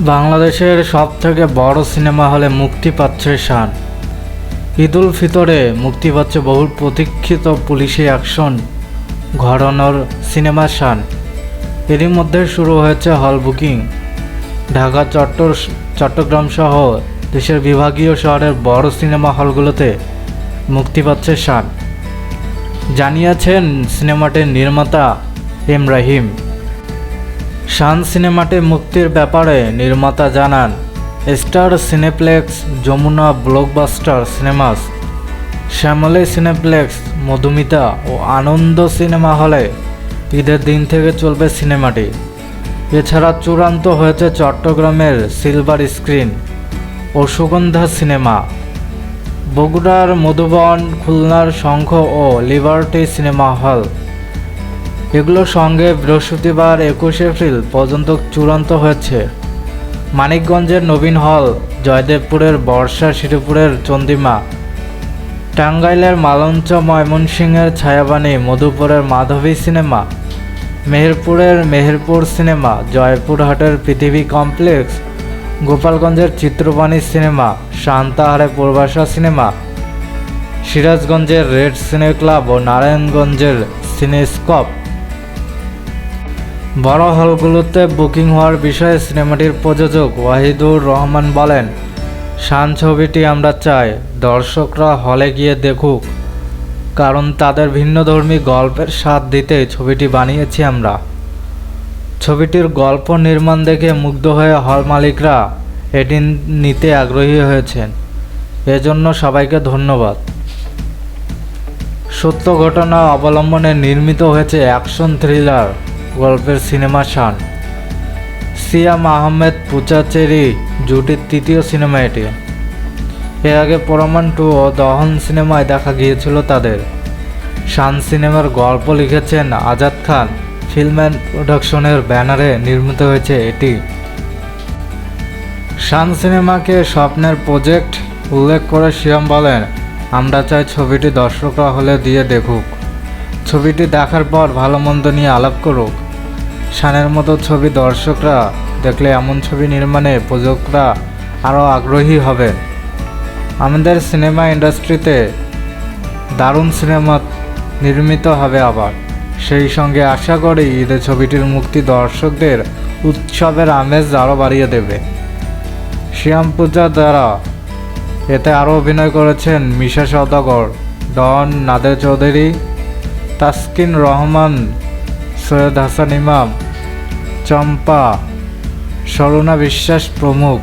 বাংলাদেশের সব থেকে বড় সিনেমা হলে মুক্তি পাচ্ছে শান। ঈদুল ফিতরে মুক্তি পাচ্ছে বহুল প্রতীক্ষিত পুলিশি অ্যাকশন ঘরানোর সিনেমা শান। এরই মধ্যে শুরু হয়েছে হল বুকিং। ঢাকা, চট্টর, চট্টগ্রাম সহ দেশের বিভাগীয় শহরের বড় সিনেমা হলগুলোতে মুক্তি পাচ্ছে শান। জানিয়েছেন সিনেমাটির নির্মাতা এম রাহিম। শান সিনেমাটি মুক্তির ব্যাপারে নির্মাতা জানান, star cineplex Jamuna blockbuster cinemas. Shyamoli cineplex, Madhumita ও আনন্দ সিনেমা হলে ঈদের দিন থেকে চলবে সিনেমাটি। এছাড়া চূড়ান্ত হয়েছে চট্টগ্রামের সিলভার স্ক্রিন ও সুগন্ধা সিনেমা। বগুড়ার মধুবন, খুলনার শঙ্খ ও লিবার্টি সিনেমা হল এগুলোর সঙ্গে বৃহস্পতিবার একুশে এপ্রিল পর্যন্ত চূড়ান্ত হয়েছে। মানিকগঞ্জের নবীন হল, জয়দেবপুরের বর্ষা শ্রীপুরের চন্দিমা, টাঙ্গাইলের মালঞ্চ ময়মনসিংহের ছায়াবাণী, মধুপুরের মাধবী সিনেমা, মেহেরপুরের মেহেরপুর সিনেমা জয়পুরহাটের পৃথিবী কমপ্লেক্স, গোপালগঞ্জের চিত্রবাণী সিনেমা শান্তাহারে পূর্বাশা সিনেমা, সিরাজগঞ্জের রেড সিনে ক্লাব ও নারায়ণগঞ্জের সিনেস্কপ বড় হলগুলোতে বুকিং হওয়ার বিষয়ে সিনেমাটির প্রযোজক ওয়াহিদুর রহমান বলেন, শান ছবিটি আমরা চাই, দর্শকরা হলে গিয়ে দেখুক। কারণ তাদের ভিন্নধর্মী গল্পের স্বাদ দিতে ছবিটি বানিয়েছি আমরা। ছবিটির গল্প নির্মাণ দেখে মুগ্ধ হয়ে হল মালিকরা এটি নিতে আগ্রহী হয়েছেন। এজন্য সবাইকে ধন্যবাদ। সত্য ঘটনা অবলম্বনে নির্মিত হয়েছে অ্যাকশন থ্রিলার। গল্পের সিনেমা শান। সিয়াম আহমেদ পুচাচেরি জুটির তৃতীয় সিনেমা এটি। এর আগে পরমান টু ও দহন সিনেমায় দেখা গিয়েছিল তাদের। শান সিনেমার গল্প লিখেছেন আজাদ খান। ফিল্ম অ্যান্ড প্রোডাকশনের ব্যানারে নির্মিত হয়েছে এটি। শান সিনেমাকে স্বপ্নের প্রজেক্ট উল্লেখ করে শিয়াম বলেন, আমরা চাই ছবিটি দর্শকরা হলে দিয়ে দেখুক। ছবিটি দেখার পর ভালো মন্দ নিয়ে আলাপ করুক। শানের মতো ছবি দর্শকরা দেখলে এমন ছবি নির্মাণে প্রযোজকরা আরও আগ্রহী হবে। আমাদের সিনেমা ইন্ডাস্ট্রিতে দারুণ সিনেমা নির্মিত হবে আবার। সেই সঙ্গে আশা করি ঈদে ছবিটির মুক্তি দর্শকদের উৎসবের আমেজ আরও বাড়িয়ে দেবে। শ্যাম পূজা দ্বারা এতে আরও অভিনয় করেছেন মিশা সওদাগর, ডন নাদের চৌধুরী, তাসকিন রহমান সৈয়দ হাসান ইমাম চম্পা সরুণা বিশ্বাস প্রমুখ।